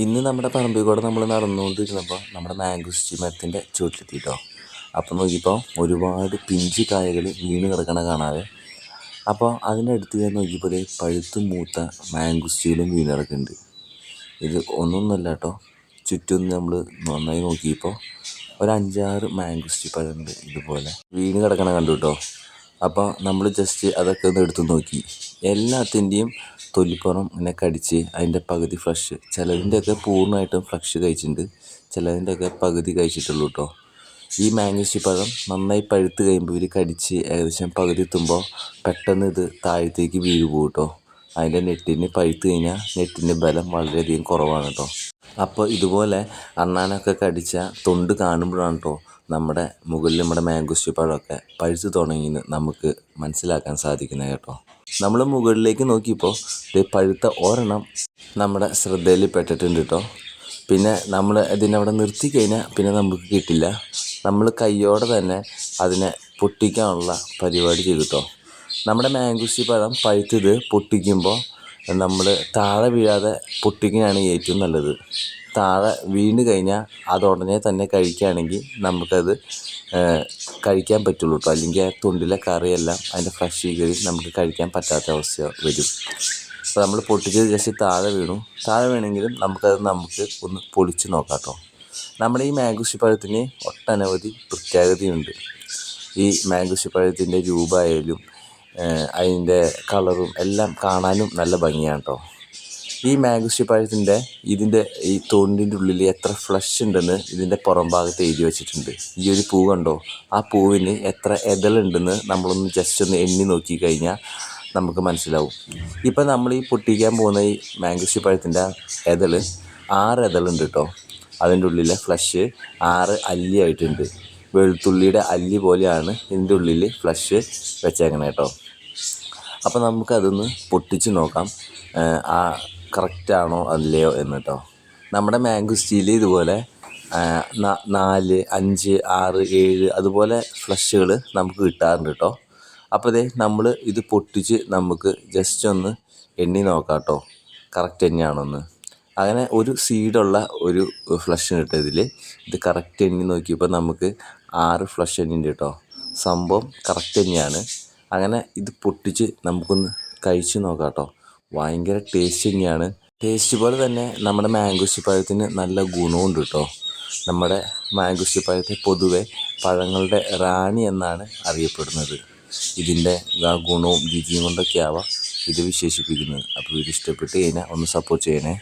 ഇന്ന് നമ്മുടെ പറമ്പിൽ കൂടെ നമ്മൾ നടന്നുകൊണ്ടിരുന്നപ്പോൾ നമ്മുടെ മാംഗുസ്റ്റി മരത്തിന്റെ ചുവട്ടിലെത്തിട്ടോ. അപ്പോൾ നോക്കിയപ്പോൾ ഒരുപാട് പിഞ്ച് കായകൾ വീണ് കിടക്കണ കാണാതെ. അപ്പോൾ അതിന്റെ അടുത്ത് ഞാൻ നോക്കിയപ്പോൾ പഴുത്ത് മൂത്ത മാംഗോസ്റ്റികളും വീണ് കിടക്കുന്നുണ്ട്. ഇത് ഒന്നൊന്നുമല്ല കേട്ടോ ചുറ്റും നമ്മൾ നന്നായി നോക്കിയപ്പോൾ ഒരു അഞ്ചാറ് മാംഗോസ്റ്റി പഴമുണ്ട് ഇതുപോലെ വീണ് കിടക്കണ കണ്ടു കേട്ടോ അപ്പോൾ നമ്മൾ ജസ്റ്റ് അതൊക്കെ ഒന്ന് എടുത്ത് നോക്കി. എല്ലാത്തിന്റെയും തൊലിപ്പുറം ഇങ്ങനെ കടിച്ച് അതിന്റെ പകുതി ഫ്ലഷ് ചിലതിന്റെയൊക്കെ പൂർണമായിട്ടും ഫ്ലഷ് കഴിച്ചിട്ടുണ്ട്. ചിലതിന്റെയൊക്കെ പകുതി കഴിച്ചിട്ടുള്ളൂ കേട്ടോ ഈ മാംഗോസ്റ്റി പഴം നന്നായി പഴുത്ത് കഴിയുമ്പോൾ ഇവർ കടിച്ച് ഏകദേശം പകുതി എത്തുമ്പോൾ പെട്ടെന്ന് ഇത് താഴത്തേക്ക് വീഴു പോകും കേട്ടോ അതിന്റെ നെറ്റിന് പഴുത്ത് കഴിഞ്ഞാൽ നെറ്റിന്റെ ബലം വളരെയധികം കുറവാണ് കേട്ടോ അപ്പോൾ ഇതുപോലെ അണ്ണാനൊക്കെ കടിച്ച തൊണ്ട് കാണുമ്പോഴാണ് കേട്ടോ നമ്മുടെ മുകളിൽ നമ്മുടെ മാംഗോസ്റ്റി പഴമൊക്കെ പഴുത്ത് തുടങ്ങിയെന്ന് നമുക്ക് മനസ്സിലാക്കാൻ സാധിക്കുന്നത് കേട്ടോ. നമ്മൾ മുകളിലേക്ക് നോക്കിയപ്പോൾ പഴുത്ത ഒരെണ്ണം നമ്മുടെ ശ്രദ്ധയിൽ പെട്ടിട്ടുണ്ട് കേട്ടോ പിന്നെ നമ്മൾ ഇതിനവിടെ നിർത്തി കഴിഞ്ഞാൽ പിന്നെ നമുക്ക് കിട്ടില്ല. നമ്മൾ കയ്യോടെ തന്നെ അതിനെ പൊട്ടിക്കാനുള്ള പരിപാടി ചെയ്തു കേട്ടോ നമ്മുടെ മാംഗോസ്റ്റി പഴം പഴുത്തത് പൊട്ടിക്കുമ്പോൾ നമ്മൾ താഴെ വീഴാതെ പൊട്ടിക്കുന്നതാണ് ഏറ്റവും നല്ലത്. താഴെ വീണ് കഴിഞ്ഞാൽ അത് ഉടനെ തന്നെ കഴിക്കുകയാണെങ്കിൽ നമുക്കത് കഴിക്കാൻ പറ്റുള്ളൂ കേട്ടോ അല്ലെങ്കിൽ ആ തൊണ്ടിലെ കറിയെല്ലാം അതിന്റെ ഫ്രഷ് കയറി നമുക്ക് കഴിക്കാൻ പറ്റാത്ത അവസ്ഥ വരും. അപ്പോൾ നമ്മൾ പൊട്ടിച്ചത് ജസ്റ്റ് താഴെ വീണു. താഴെ വീണെങ്കിലും നമുക്കത് നമുക്ക് ഒന്ന് പൊളിച്ച് നോക്കാം കേട്ടോ നമ്മുടെ ഈ മാംഗോസ്റ്റി പഴത്തിന് ഒട്ടനവധി പ്രത്യേകതയുണ്ട്. ഈ മാംഗോസ്റ്റി പഴത്തിന്റെ രൂപമായാലും അതിന്റെ കളറും എല്ലാം കാണാനും നല്ല ഭംഗിയാണ് കേട്ടോ ഈ മാംഗോസ്റ്റി പഴത്തിന്റെ ഇതിന്റെ ഈ തൊണ്ടിന്റെ ഉള്ളിൽ എത്ര ഫ്ലഷ് ഉണ്ടെന്ന് ഇതിന്റെ പുറം ഭാഗത്ത് എഴുതി വെച്ചിട്ടുണ്ട്. ഈ ഒരു പൂ കണ്ടോ? ആ പൂവിന് എത്ര എതളുണ്ടെന്ന് നമ്മളൊന്ന് ജസ്റ്റ് ഒന്ന് എണ്ണി നോക്കി കഴിഞ്ഞാൽ നമുക്ക് മനസ്സിലാവും. ഇപ്പം നമ്മൾ ഈ പൊട്ടിക്കാൻ പോകുന്ന ഈ മാംഗോസ്റ്റി പഴത്തിന്റെ എതൾ ആറ് എതളുണ്ട് കേട്ടോ അതിന്റെ ഉള്ളിലെ ഫ്ലഷ് ആറ് അല്ലിയായിട്ടുണ്ട് വെളുത്തുള്ളിയുടെ അല്ലി പോലെയാണ് ഇതിന്റെ ഉള്ളിൽ ഫ്ലഷ് വെച്ചേക്കണേ കേട്ടോ അപ്പോൾ നമുക്കതൊന്ന് പൊട്ടിച്ച് നോക്കാം. ആ കറക്റ്റാണോ അല്ലയോ എന്ന് കേട്ടോ നമ്മുടെ മാംഗോസ്റ്റീൽ ഇതുപോലെ നാല് അഞ്ച് ആറ് ഏഴ് അതുപോലെ ഫ്ലഷുകൾ നമുക്ക് കിട്ടാറുണ്ട് കേട്ടോ അപ്പോൾ ഇതേ നമ്മൾ ഇത് പൊട്ടിച്ച് നമുക്ക് ജസ്റ്റ് ഒന്ന് എണ്ണി നോക്കാം കേട്ടോ കറക്റ്റ് തന്നെയാണോന്ന് അങ്ങനെ ഒരു സീഡുള്ള ഒരു ഫ്ലഷ് കിട്ടും ഇതിൽ ഇത് കറക്റ്റ് എണ്ണി നോക്കിയപ്പോൾ നമുക്ക് ആറ് ഫ്ലഷ് ഉണ്ട് കേട്ടോ. സംഭവം കറക്റ്റ് തന്നെയാണ്. അങ്ങനെ ഇത് പൊട്ടിച്ച് നമുക്കൊന്ന് കഴിച്ച് നോക്കാം കേട്ടോ. ഭയങ്കര ടേസ്റ്റ് തന്നെയാണ്. ടേസ്റ്റ് പോലെ തന്നെ നമ്മുടെ മാംഗോസ്റ്റി പഴത്തിന് നല്ല ഗുണമുണ്ട് കേട്ടോ. നമ്മുടെ മാംഗോസ്റ്റി പഴത്തെ പൊതുവെ പഴങ്ങളുടെ റാണി എന്നാണ് അറിയപ്പെടുന്നത്. ഇതിന്റെ ആ ഗുണവും രുചിയും കൊണ്ടൊക്കെ ആവാം ഇത് വിശേഷിപ്പിക്കുന്നത്. അപ്പോൾ ഇത് ഇഷ്ടപ്പെട്ട് കഴിഞ്ഞാൽ ഒന്ന് സപ്പോർട്ട് ചെയ്യണേ.